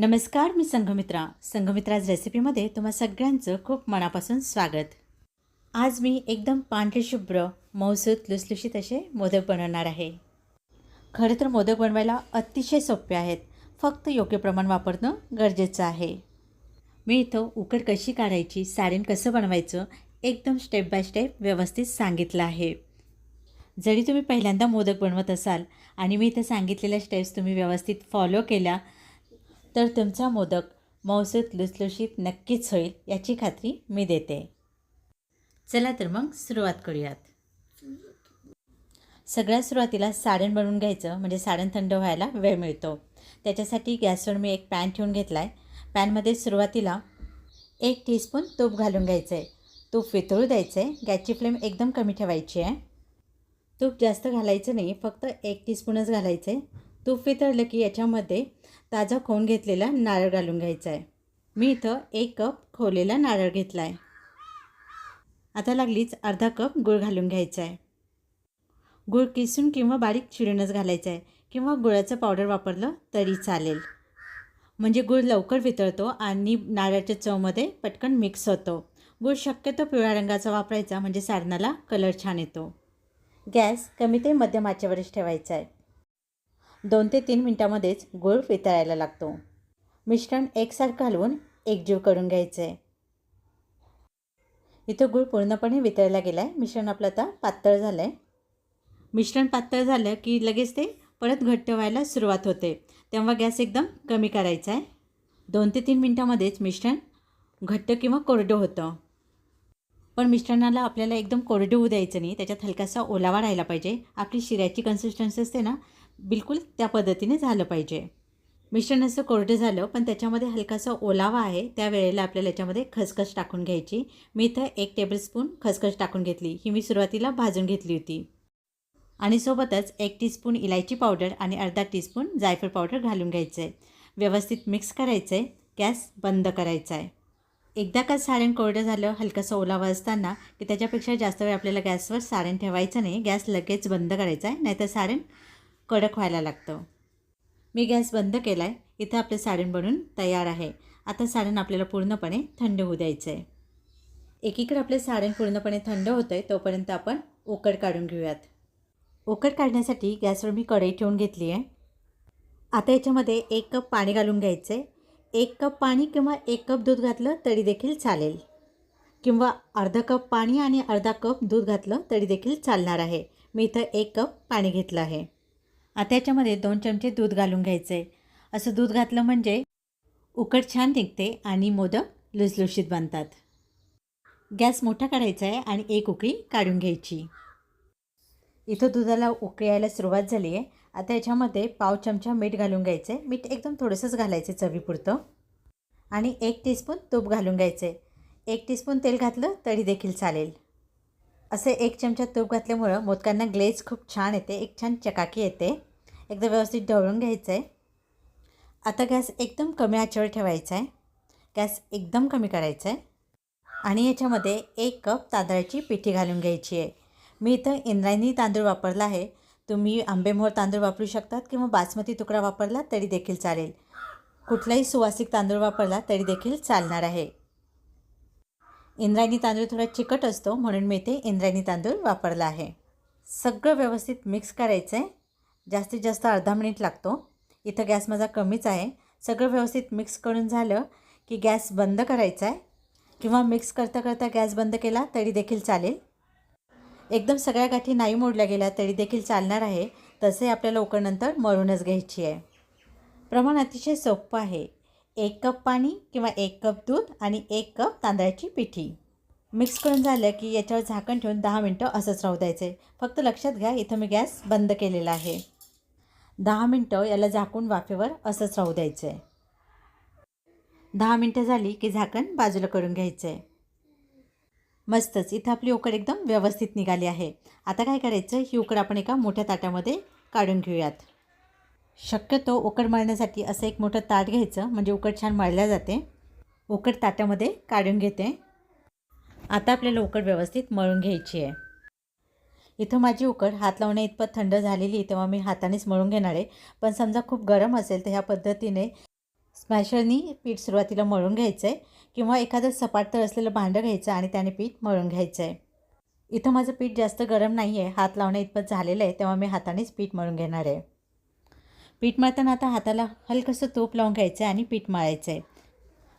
नमस्कार मी संघमित्रा. संघमित्राज रेसिपीमध्ये तुम्हा सगळ्यांचं खूप मनापासून स्वागत. आज मी एकदम पांढरेशुभ्र मऊसूत मौसूत लुसलुशीत असे मोदक बनवणार आहे. खरं तर मोदक बनवायला अतिशय सोपे आहेत. फक्त योग्य प्रमाण वापरणं गरजेचं आहे. मी इथं उकड कशी काढायची सारण कसं बनवायचं एकदम स्टेप बाय स्टेप व्यवस्थित सांगितलं आहे. जरी तुम्ही पहिल्यांदा मोदक बनवत असाल आणि मी इथं सांगितलेल्या स्टेप्स तुम्ही व्यवस्थित फॉलो केल्या तर तुमचा मोदक मौसूत लुसलुशीत नक्कीच होईल याची खात्री मी देते. चला तर मग सुरुवात करूयात. सगळ्यात सुरुवातीला सारण बनवून घ्यायचं म्हणजे सारण थंड व्हायला वेळ मिळतो. त्याच्यासाठी गॅसवर मी एक पॅन ठेवून घेतला आहे पॅनमध्ये सुरुवातीला एक टीस्पून तूप घालून घ्यायचं आहे तूप वितळू द्यायचं आहे गॅसची फ्लेम एकदम कमी ठेवायची आहे. तूप जास्त घालायचं नाही फक्त एक टीस्पूनच घालायचं आहे तूप वितळलं की याच्यामध्ये ताजा खोन घेतलेला नारळ घालून घ्यायचा आहे. मी इथं एक कप खोवलेला नारळ घेतला आहे आता लागलीच अर्धा कप गूळ घालून घ्यायचा आहे. गूळ किसून किंवा बारीक चिरूनच घालायचा आहे किंवा गुळाचं पावडर वापरलं तरी चालेल. म्हणजे गूळ लवकर वितळतो आणि नारळाच्या चवमध्ये पटकन मिक्स होतो. गूळ शक्यतो पिवळ्या रंगाचा वापरायचा म्हणजे सारणाला कलर छान येतो. गॅस कमी ते मध्यम आचेवरच ठेवायचा आहे. दोन ते तीन मिनटामध्येच गूळ वितळायला लागतो. मिश्रण एकसारखं घालून एकजीव करून घ्यायचं. आहे इथं गूळ पूर्णपणे वितळला गेला आहे मिश्रण आपलं आता पातळ झालं आहे मिश्रण पातळ झालं की लगेच ते परत घट्ट व्हायला सुरुवात होते. तेव्हा गॅस एकदम कमी करायचा आहे. दोन ते तीन मिनटामध्येच मिश्रण घट्ट किंवा कोरडं होतं. पण मिश्रणाला आपल्याला एकदम कोरडं होऊ द्यायचं नाही. त्याच्यात हलकासा ओलावा राहायला पाहिजे. आपली शिऱ्याची कन्सिस्टन्सी असते ना बिलकुल त्या पद्धतीने झालं पाहिजे. मिश्रण असं कोरडं झालं पण त्याच्यामध्ये हलकासा ओलावा आहे त्या वेळेला आपल्याला याच्यामध्ये खसखस टाकून घ्यायची. मी इथं एक टेबलस्पून खसखस टाकून घेतली. ही मी सुरुवातीला भाजून घेतली होती. आणि सोबतच एक टीस्पून इलायची पावडर आणि अर्धा टीस्पून जायफळ पावडर घालून घ्यायचं. आहे व्यवस्थित मिक्स करायचं. आहे गॅस बंद करायचा आहे एकदा का सारण कोरडं झालं हलकासा ओलावा असताना की त्याच्यापेक्षा जास्त वेळ आपल्याला गॅसवर सारण ठेवायचं नाही. गॅस लगेच बंद करायचा आहे नाहीतर सारण कडक व्हायला लागतं. मी गॅस बंद केला आहे इथं आपलं सारण बनून तयार आहे. आता सारण आपल्याला पूर्णपणे थंड होऊ द्यायचं आहे एकीकडे आपलं सारण पूर्णपणे थंड होतं आहे तोपर्यंत आपण उकड काढून घेऊयात. उकड काढण्यासाठी गॅसवर मी कढई ठेवून घेतली आहे आता याच्यामध्ये एक कप पाणी घालून घ्यायचं आहे एक कप पाणी किंवा एक कप दूध घातलं तरी देखील चालेल. किंवा अर्धा कप पाणी आणि अर्धा कप दूध घातलं तरी देखील चालणार आहे. मी इथं एक कप पाणी घेतलं आहे. आता याच्यामध्ये दोन चमचे दूध घालून घ्यायचं. आहे असं दूध घातलं म्हणजे उकड छान निघते आणि मोदक लुसलुशीत बनतात. गॅस मोठा काढायचा आहे आणि एक उकळी काढून घ्यायची. इथं दुधाला उकळी यायला सुरुवात झाली आहे. आता याच्यामध्ये पाव चमचा मीठ घालून घ्यायचं. आहे मीठ एकदम थोडंसंच घालायचं आहे चवीपुरतं. आणि एक टीस्पून तूप घालून घ्यायचं. आहे एक टीस्पून तेल घातलं तरी देखील चालेल. असे एक चमचा तूप घातल्यामुळं मोदकांना ग्लेज खूप छान येते. एक छान चकाकी येते. एकदा व्यवस्थित ढवळून घ्यायचं आहे. आता गॅस एकदम कमी आचेवर ठेवायचा आहे. गॅस एकदम कमी करायचा आहे. आणि याच्यामध्ये एक कप तांदळाची पिठी घालून घ्यायची आहे. मी इथं इंद्रायणी तांदूळ वापरला आहे. तुम्ही आंबेमोहर तांदूळ वापरू शकतात किंवा बासमती तुकडा वापरला तरी देखील चालेल. कुठलाही सुवासिक तांदूळ वापरला तरी देखील चालणार आहे. इंद्रायणी तांदूळ थोडा चिकट असतो म्हणून मी इथे इंद्रायणी तांदूळ वापरला आहे. सगळं व्यवस्थित मिक्स करायचं आहे. जास्तीत जास्त अर्धा मिनिट लागतो. इथं गॅस माझा कमीच आहे. सगळं व्यवस्थित मिक्स करून झालं की गॅस बंद करायचा आहे. किंवा मिक्स करता करता गॅस बंद केला तरी देखील चालेल. एकदम सगळ्या गाठी नाही मोडल्या गेल्या तरी देखील चालणार आहे. तसे आपल्याला उकडनंतर मळूनच घ्यायची आहे. प्रमाण अतिशय सोपं आहे. एक कप पाणी किंवा एक कप दूध आणि एक कप तांदळाची पिठी. मिक्स करून झालं की याच्यावर झाकण ठेवून दहा मिनटं असंच राहू द्यायचं. आहे फक्त लक्षात घ्या इथं मी गॅस बंद केलेला आहे. दहा मिनटं याला झाकून वाफेवर असंच राहू द्यायचं आहे दहा मिनटं झाली की झाकण बाजूला करून घ्यायचं आहे मस्तच इथं आपली उकड एकदम व्यवस्थित निघाली आहे. आता काय करायचं ही उकड आपण एका मोठ्या ताटामध्ये काढून घेऊयात. शक्यतो उकड मळण्यासाठी असं एक मोठं ताट घ्यायचं म्हणजे उकड छान मळल्या जाते. उकड ताटामध्ये काढून घेते. आता आपल्याला उकड व्यवस्थित मळून घ्यायची आहे. इथं माझी उकड हात लावणे इतपत थंड झालेली तेव्हा मी हातानेच मळून घेणार आहे. पण समजा खूप गरम असेल तर ह्या पद्धतीने स्मॅशरनी पीठ सुरुवातीला मळून घ्यायचं आहे किंवा एखादं सपाट तर असलेलं भांडं घ्यायचं आणि त्याने पीठ मळून घ्यायचं आहे इथं माझं पीठ जास्त गरम नाही आहे हात लावणे इतपत झालेलं आहे तेव्हा मी हातानेच पीठ मळून घेणार आहे. पीठ मळताना आता हाताला हलकंसं तूप लावून घ्यायचं आहे आणि पीठ मळायचं आहे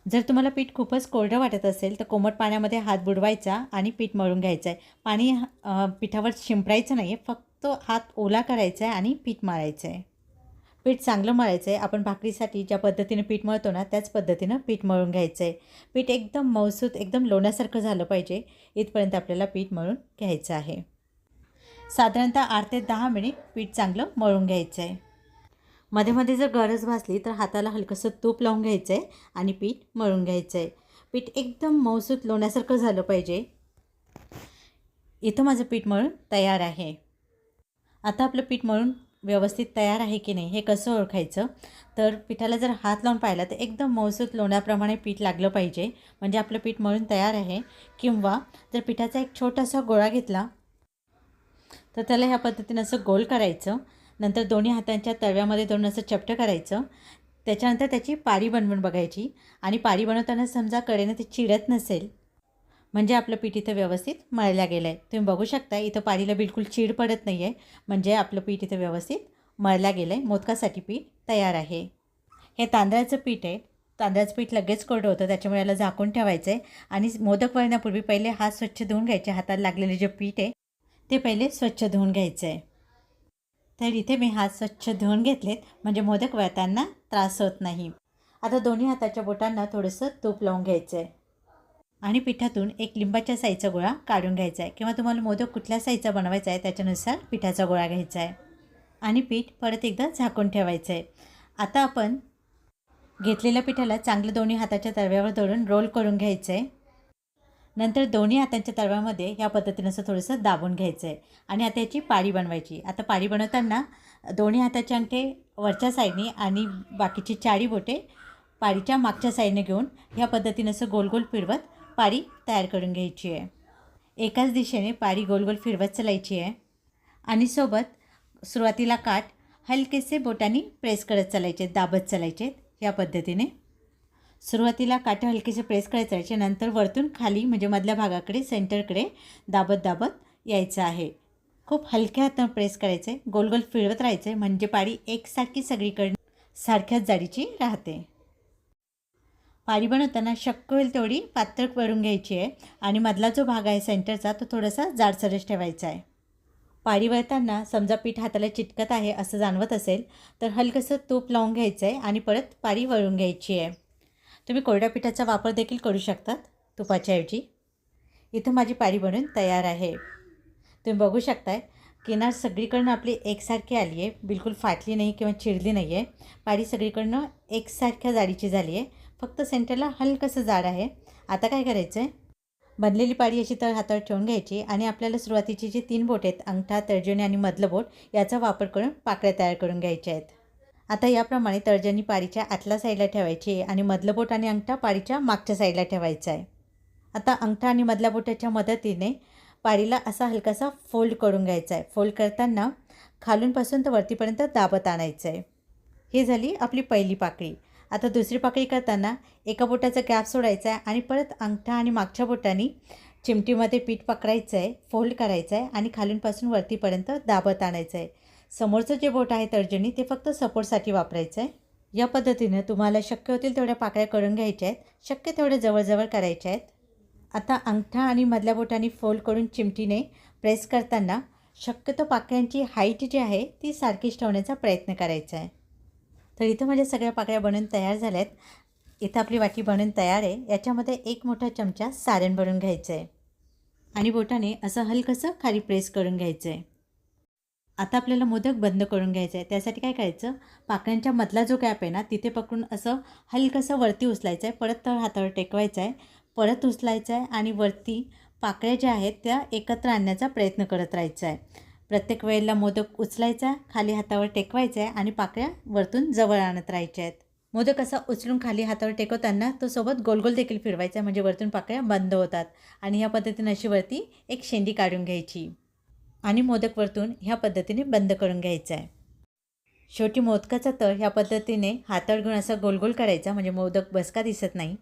जर तुम्हाला पीठ खूपच कोरडं वाटत असेल तर कोमट पाण्यामध्ये हात बुडवायचा आणि पीठ मळून घ्यायचं आहे पाणी पिठावर शिंपडायचं नाही आहे फक्त हात ओला करायचा आहे आणि पीठ मारायचं आहे पीठ चांगलं मळायचं आहे आपण भाकरीसाठी ज्या पद्धतीने पीठ मळतो ना त्याच पद्धतीनं पीठ मळून घ्यायचं आहे पीठ एकदम मौसूत एकदम लोण्यासारखं झालं पाहिजे. इथपर्यंत आपल्याला पीठ मळून घ्यायचं आहे. साधारणतः आठ ते दहा मिनिट पीठ चांगलं मळून घ्यायचं आहे मध्ये मध्ये जर गरज भासली तर हाताला हलकंसं तूप लावून घ्यायचं आहे आणि पीठ मळून घ्यायचं आहे पीठ एकदम मऊसूत लोण्यासारखं झालं पाहिजे. इथं माझं पीठ मळून तयार आहे. आता आपलं पीठ मळून व्यवस्थित तयार आहे की नाही हे कसं ओळखायचं? तर पिठाला जर हात लावून पाहिला तर एकदम मौसूत लोण्याप्रमाणे पीठ लागलं पाहिजे. म्हणजे आपलं पीठ मळून तयार आहे. किंवा जर पिठाचा एक छोटासा गोळा घेतला तर त्याला ह्या पद्धतीनं असं गोल करायचं. नंतर दोन्ही हातांच्या तव्यामध्ये धरून असं चपटं करायचं. त्याच्यानंतर त्याची पारी बनवून बघायची. आणि पारी बनवताना समजा कडेनं ते चिडत नसेल म्हणजे आपलं पीठ इथं व्यवस्थित मळल्या गेलं आहे तुम्ही बघू शकता इथं पारीला बिलकुल चीड पडत नाही आहे म्हणजे आपलं पीठ इथं व्यवस्थित मळल्या गेलं आहे मोदकासाठी पीठ तयार आहे. हे तांदळाचं पीठ आहे. तांदळाचं पीठ लगेच कोरडं होतं त्याच्यामुळे याला झाकून ठेवायचं आहे आणि मोदक वळण्यापूर्वी पहिले हात स्वच्छ धुवून घ्यायचे. हाताला लागलेले जे पीठ आहे ते पहिले स्वच्छ धुवून घ्यायचं आहे तर इथे मी हात स्वच्छ धुवून घेतलेत. म्हणजे मोदक वळताना त्रास होत नाही. आता दोन्ही हाताच्या बोटांना थोडंसं तूप लावून घ्यायचं आहे आणि पिठातून एक लिंबाच्या साईजचा गोळा काढून घ्यायचा आहे किंवा तुम्हाला मोदक कुठल्या साईजचा बनवायचा आहे त्याच्यानुसार पिठाचा गोळा घ्यायचा आहे आणि पीठ परत एकदा झाकून ठेवायचं आहे आता आपण घेतलेल्या पिठाला चांगलं दोन्ही हाताच्या तव्यावर धरून रोल करून घ्यायचं आहे नंतर दोन्ही हातांच्या तळव्यामध्ये या पद्धतीनं असं थोडंसं दाबून घ्यायचं आहे आणि आता याची पाळी बनवायची. आता पाळी बनवताना दोन्ही हाताचे अंगठे वरच्या साईडने आणि बाकीची चारी बोटे पाळीच्या मागच्या साईडने घेऊन ह्या पद्धतीनं असं गोल गोल फिरवत पाळी तयार करून घ्यायची आहे. एकाच दिशेने पाळी गोल गोल फिरवत चालायची आहे. आणि सोबत सुरुवातीला काठ हलकेसे बोटांनी प्रेस करत चालायचे दाबत चालायचे या पद्धतीने. सुरुवातीला काटे हलकेसे प्रेस करायचं आहे नंतर वरतून खाली म्हणजे मधल्या भागाकडे सेंटरकडे दाबत दाबत यायचं आहे. खूप हलक्या हातानं प्रेस करायचं आहे गोल गोल फिरवत राहायचं आहे म्हणजे पाळी एकसारखी सगळीकडे सारख्याच जाडीची राहते. पारी बनवताना शक्य होईल तेवढी पातळ करून घ्यायची आहे आणि मधला जो भाग आहे सेंटरचा तो थोडासा जाडसरच ठेवायचा आहे. पारी वळताना समजा पीठ हाताला चिटकत आहे असं जाणवत असेल तर हलकंसं तूप लावून घ्यायचं आहे आणि परत पारी वळून घ्यायची आहे. तुम्ही कोरड्या पिठाचा वापर देखील करू शकतात तुपाच्याऐवजी. इथं माझी पारी बनून तयार आहे. तुम्ही बघू शकताय किनार सगळीकडनं आपली एकसारखी आली आहे बिलकुल फाटली नाही किंवा चिरली नाही आहे पारी सगळीकडनं एकसारख्या जाडीची झाली आहे फक्त सेंटरला हलकंसं जाड आहे. आता काय करायचं आहे बनलेली पाडी अशी तर हातावर ठेवून घ्यायची आणि आपल्याला सुरुवातीची जी तीन बोट आहेत अंगठा तर्जनी आणि मधलं बोट याचा वापर करून पाकळ्या तयार करून घ्यायच्या आहेत. आता याप्रमाणे तर्जनी पारीच्या आतल्या साईडला ठेवायची आहे आणि मधलं बोट आणि अंगठा पारीच्या मागच्या साईडला ठेवायचा आहे. आता अंगठा आणि मधल्या बोटाच्या मदतीने पारीला असा हलकासा फोल्ड करून घ्यायचा आहे. फोल्ड करताना खालूनपासून तर वरतीपर्यंत दाबत आणायचं आहे. ही झाली आपली पहिली पाकळी. आता दुसरी पाकळी करताना एका बोटाचा गॅप सोडायचा आहे आणि परत अंगठा आणि मागच्या बोटांनी चिमटीमध्ये पीठ पकडायचं आहे फोल्ड करायचं आहे आणि खालूनपासून वरतीपर्यंत दाबत आणायचं आहे. समोरचं जे बोट आहे तर्जनी ते फक्त सपोर्टसाठी वापरायचं आहे या पद्धतीनं तुम्हाला शक्य होतील तेवढ्या पाकळ्या करून घ्यायच्या आहेत. शक्य तेवढ्या जवळजवळ करायच्या आहेत. आता अंगठा आणि मधल्या बोटांनी फोल्ड करून चिमटीने प्रेस करताना शक्यतो पाकळ्यांची हाईट जी आहे ती सारखीच ठेवण्याचा प्रयत्न करायचा आहे. तर इथं माझ्या सगळ्या पाकळ्या बनवून तयार झाल्या आहेत इथं आपली वाटी बनवून तयार आहे. याच्यामध्ये एक मोठा चमचा सारण भरून घ्यायचं आहे आणि बोटाने असं हलकंसं खाली प्रेस करून घ्यायचं आहे आता आपल्याला मोदक बंद करून घ्यायचं आहे. त्यासाठी काय करायचं? पाकळ्यांच्या मधला जो गॅप आहे ना तिथे पकडून असं हलकंसं वरती उचलायचं आहे. परत तळ हातावर टेकवायचं आहे. परत उचलायचं आहे आणि वरती पाकळ्या ज्या आहेत त्या एकत्र आणण्याचा प्रयत्न करत राहायचा आहे. प्रत्येक वेळेला मोदक उचलायचा खाली हातावर टेकवायचा आहे आणि पाकळ्या वरतून जवळ आणत राहायच्या आहेत. मोदक असा उचलून खाली हातावर टेकवताना तो सोबत गोलगोल देखील फिरवायचा म्हणजे वरतून पाकळ्या बंद होतात आणि ह्या पद्धतीनं अशी वरती एक शेंडी काढून घ्यायची. आणि मोदक वरतून ह्या पद्धतीने बंद करून घ्यायचा आहे. शेवटी मोदकाचा तळ ह्या पद्धतीने हातावर घेऊन असा गोल गोल करायचा म्हणजे मोदक बसका दिसत नाही.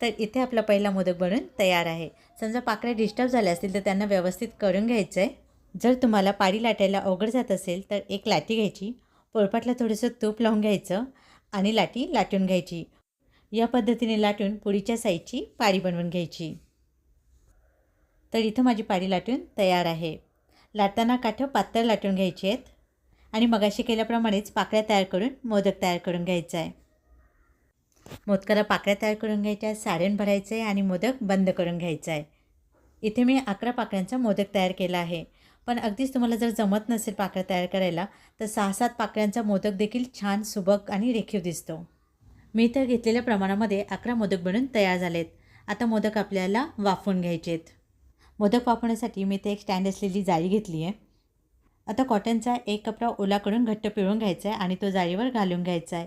तर इथे आपला पहिला मोदक बनून तयार आहे. समजा पाकळ्या डिस्टर्ब झाल्या असतील तर त्यांना व्यवस्थित करून घ्यायचं आहे जर तुम्हाला पाडी लाटायला अवघड जात असेल तर एक लाटी घ्यायची. पोळपाटला थोडंसं तूप लावून घ्यायचं आणि लाटी लाटून घ्यायची. या पद्धतीने लाटून पुढीच्या साईजची पाडी बनवून घ्यायची. तर इथं माझी पाडी लाटून तयार आहे. लाटताना काठं पातळ लाटून घ्यायची आहेत आणि मगाशी केल्याप्रमाणेच पाकळ्या तयार करून मोदक तयार करून घ्यायचा आहे. मोदकाला पाकळ्या तयार करून घ्यायच्या सारण भरायचं आहे आणि मोदक बंद करून घ्यायचा आहे. इथे मी अकरा पाकळ्यांचा मोदक तयार केला आहे. पण अगदीच तुम्हाला जर जमत नसेल पाकळ्या तयार करायला तर सहा सात पाकळ्यांचा मोदक देखील छान सुबक आणि रेखीव दिसतो. मी तर घेतलेल्या प्रमाणामध्ये अकरा मोदक बनून तयार झालेत. आता मोदक आपल्याला वाफवून घ्यायचे आहेत मोदक वापरण्यासाठी मी ते एक स्टँड असलेली जाळी घेतली आहे. आता कॉटनचा एक कपडा ओला करून घट्ट पिळून घ्यायचा आहे आणि तो जाळीवर घालून घ्यायचा आहे.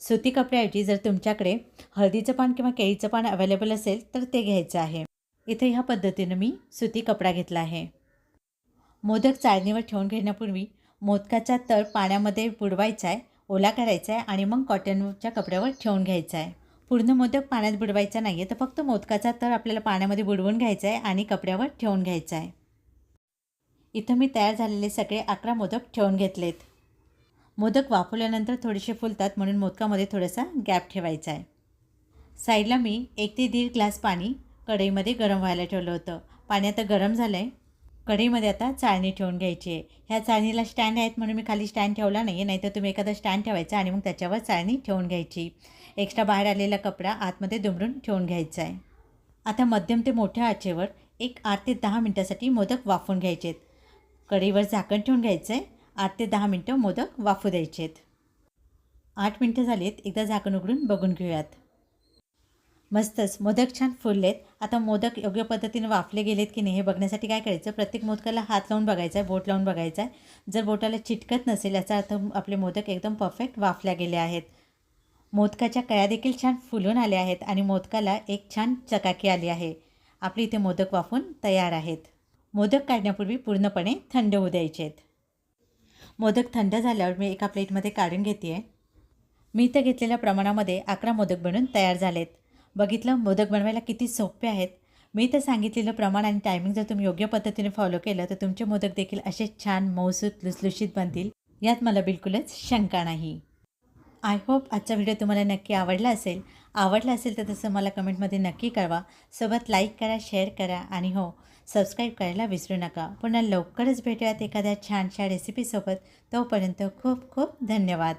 सुती कपड्याऐवजी जर तुमच्याकडे हळदीचं पान किंवा केळीचं पान अवेलेबल असेल तर ते घ्यायचं आहे. इथे ह्या पद्धतीनं मी सुती कपडा घेतला आहे. मोदक चाळणीवर ठेवून घेण्यापूर्वी मोदकाचा तळ पाण्यामध्ये बुडवायचा आहे ओला करायचा आहे आणि मग कॉटनच्या कपड्यावर ठेवून घ्यायचा आहे. पूर्ण मोदक पाण्यात बुडवायचा नाही आहे तर फक्त मोदकाचा तर आपल्याला पाण्यामध्ये बुडवून घ्यायचा आहे आणि कपड्यावर ठेवून घ्यायचा आहे इथं मी तयार झालेले सगळे अकरा मोदक ठेवून घेतलेत. मोदक वाफवल्यानंतर थोडेसे फुलतात म्हणून मोदकामध्ये थोडासा गॅप ठेवायचा आहे साईडला मी एक ते दीड ग्लास पाणी कढईमध्ये गरम व्हायला ठेवलं होतं. पाणी आता गरम झालं आहे कढईमध्ये आता चाळणी ठेवून घ्यायची आहे. ह्या चाळणीला स्टँड आहेत म्हणून मी खाली स्टँड ठेवला नाही आहे नाहीतर तुम्ही एखादा स्टँड ठेवायचा आणि मग त्याच्यावर चाळणी ठेवून घ्यायची. एक्स्ट्रा बाहेर आलेला कपडा आतमध्ये दुमडून ठेवून घ्यायचा आहे. आता मध्यम ते मोठ्या आचेवर एक आठ ते दहा मिनटासाठी मोदक वाफून घ्यायचे आहेत कढईवर झाकण ठेवून घ्यायचं आहे आठ ते दहा मिनटं मोदक वाफू द्यायचे आहेत आठ मिनटं झालीत एकदा झाकण उघडून बघून घेऊयात. मस्तच मोदक छान फुललेत. आता मोदक योग्य पद्धतीने वाफले गेलेत की नाही हे बघण्यासाठी काय करायचं? प्रत्येक मोदकाला हात लावून बघायचा आहे बोट लावून बघायचा आहे जर बोटाला चिटकत नसेल याचा अर्थ आपले मोदक एकदम परफेक्ट वाफल्या गेले आहेत. मोदकाच्या कळ्या देखील छान फुलून आल्या आहेत आणि मोदकाला एक छान चकाकी आली आहे. आपली इथे मोदक वाफून तयार आहेत. मोदक काढण्यापूर्वी पूर्णपणे थंड होऊ द्यायचे आहेत मोदक थंड झाल्यावर मी एका प्लेटमध्ये काढून घेते आहे मी इथं घेतलेल्या प्रमाणामध्ये अकरा मोदक बनून तयार झालेत. बघितलं मोदक बनवायला किती सोपे आहेत. मी तर सांगितलेलं प्रमाण आणि टायमिंग जर तुम्ही योग्य पद्धतीने फॉलो केलं तर तुमचे मोदक देखील असे छान मौसूत लुसलुशीत बनतील. यात मला बिलकुलच शंका नाही. आय होप आजचा व्हिडिओ तुम्हाला नक्की आवडला असेल. आवडला असेल तर तसं मला कमेंटमध्ये नक्की कळवा. सोबत लाईक करा शेअर करा आणि हो सबस्क्राईब करायला विसरू नका. पुन्हा लवकरच भेटूयात एखाद्या छानशा रेसिपीसोबत तोपर्यंत खूप खूप धन्यवाद.